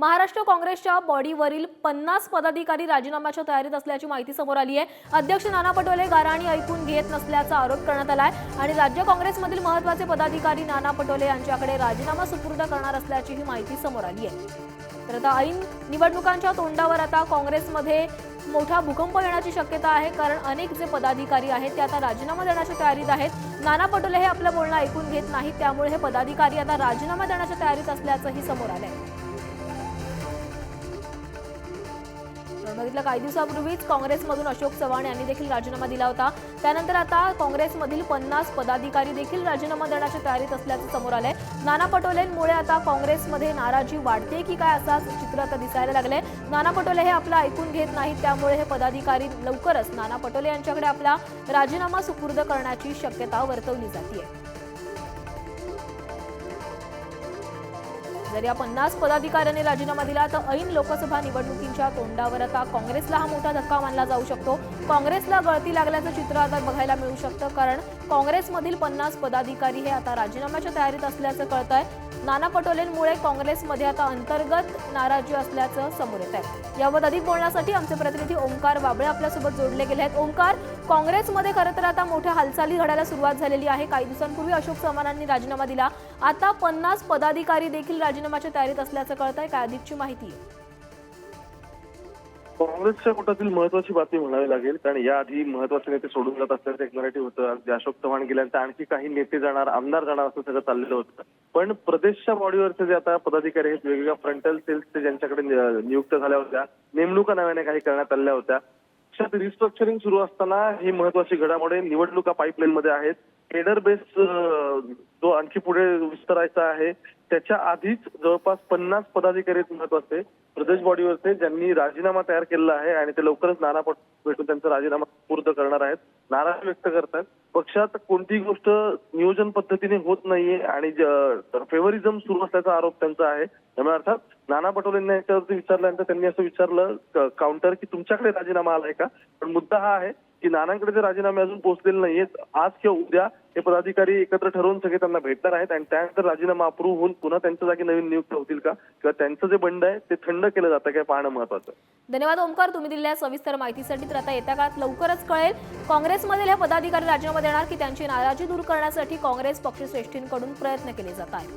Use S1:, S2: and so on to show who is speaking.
S1: महाराष्ट्र काँग्रेसच्या बॉडीवरील पन्नास पदाधिकारी राजीनाम्याच्या तयारीत असल्याची माहिती समोर आली आहे. अध्यक्ष नाना पटोले गाराणी ऐकून घेत नसल्याचा आरोप करण्यात आला आहे आणि राज्य काँग्रेसमधील महत्त्वाचे पदाधिकारी नाना पटोले यांच्याकडे राजीनामा सुपूर्द करणार असल्याची ही माहिती समोर आली आहे. तर आता ऐन निवडणुकांच्या तोंडावर आता काँग्रेसमध्ये मोठा भूकंप येण्याची शक्यता आहे कारण अनेक जे पदाधिकारी आहेत ते आता राजीनामा देण्याच्या तयारीत आहेत. नाना पटोले हे आपलं बोलणं ऐकून घेत नाहीत त्यामुळे हे पदाधिकारी आता राजीनामा देण्याच्या तयारीत असल्याचंही समोर आलं आहे बघितलं काही दिवसापूर्वीच काँग्रेसमधून अशोक चव्हाण यांनी देखील राजीनामा दिला होता. त्यानंतर आता काँग्रेसमधील पन्नास पदाधिकारी देखील राजीनामा देण्याच्या तयारीत असल्याचं समोर आलंय. नाना पटोलेंमुळे आता काँग्रेसमध्ये नाराजी वाढते की काय असा चित्र आता दिसायला लागलंय. नाना पटोले हे आपलं ऐकून घेत नाहीत त्यामुळे हे पदाधिकारी लवकरच नाना पटोले यांच्याकडे आपला राजीनामा सुपूर्द करण्याची शक्यता वर्तवली जाते जर या पन्नास पदाधिकाऱ्यांनी राजीनामा दिला तर ऐन लोकसभा निवडणुकींच्या तोंडावर आता काँग्रेसला हा मोठा धक्का मानला जाऊ शकतो. काँग्रेसला गळती लागल्याचं चित्र आता बघायला मिळू शकतं कारण काँग्रेसमधील पन्नास पदाधिकारी हे आता राजीनाम्याच्या तयारीत असल्याचं कळत आहे नाना पटोलेंमुळे काँग्रेसमध्ये आता अंतर्गत नाराजी असल्याचं समोर येत आहे यावर अधिक बोलण्यासाठी आमचे प्रतिनिधी ओंकार बाबळे आपल्यासोबत जोडले गेले आहेत. ओंकार काँग्रेसमध्ये खरं तर आता मोठ्या हालचाली घडायला सुरुवात झालेली आहे. काही दिवसांपूर्वी अशोक चव्हाणांनी राजीनामा दिला. आता पन्नास पदाधिकारी देखील राजीनाम्याच्या तयारीत असल्याचं कळत आहे काय अधिकची माहिती?
S2: काँग्रेसच्या कोटातील महत्वाची बातमी म्हणावी लागेल कारण याआधी महत्त्वाचे नेते सोडून जात असल्याचं एक नरेटिव्ह होतं. अगदी अशोक चव्हाण गेल्यानंतर आणखी काही नेते जाणार आमदार जाणार असं सगळं चाललेलं होतं. पण प्रदेशच्या बॉडीवरचे जे आता पदाधिकारी आहेत वेगवेगळ्या फ्रंटल सेल्सचे ज्यांच्याकडे नियुक्त झाल्या होत्या नेमणुका नव्याने काही करण्यात आल्या होत्या. पक्षात रिस्ट्रक्चरिंग सुरू असताना ही महत्वाची घडामोडी निवडणुका पाईपलाईन मध्ये आहेत. केडर बेस जो आणखी पुढे विस्तारायचा आहे त्याच्या आधीच जवळपास पन्नास पदाधिकारी महत्त्वाचे प्रदेश बॉडीवरचे ज्यांनी राजीनामा तयार केलेला आहे आणि ते लवकरच नाना पट भेटून त्यांचा राजीनामा पूर्ण करणार आहेत. नाराज व्यक्त करतात. पक्षात कोणतीही गोष्ट नियोजन पद्धतीने होत नाहीये आणि फेवरिझम सुरू असल्याचा आरोप त्यांचा आहे. त्यामुळे अर्थात नाना पटोलेंना याच्यावरती विचारल्यानंतर त्यांनी असं विचारलं काउंटर की तुमच्याकडे राजीनामा आलाय का? पण मुद्दा हा आहे की नानांकडे ते राजीनामे अजून पोहोचलेले नाहीयेत आज किंवा उद्या हे पदाधिकारी एकत्र ठरवून सगळे त्यांना भेटणार आहेत आणि त्यानंतर राजीनामा अप्रूव्ह होऊन पुन्हा त्यांच्या जागी नवीन नियुक्त होतील का? किंवा त्यांचं जे बंड आहे ते थंड केलं जातं काय पाहणं महत्वाचं
S1: धन्यवाद ओमकार तुम्ही दिलेल्या सविस्तर माहितीसाठी. तर आता येत्या काळात लवकरच कळेल काँग्रेसमधील हे पदाधिकारी राजीनामा देणार की त्यांची नाराजी दूर करण्यासाठी काँग्रेस पक्षश्रेष्ठींकडून प्रयत्न केले जात आहेत.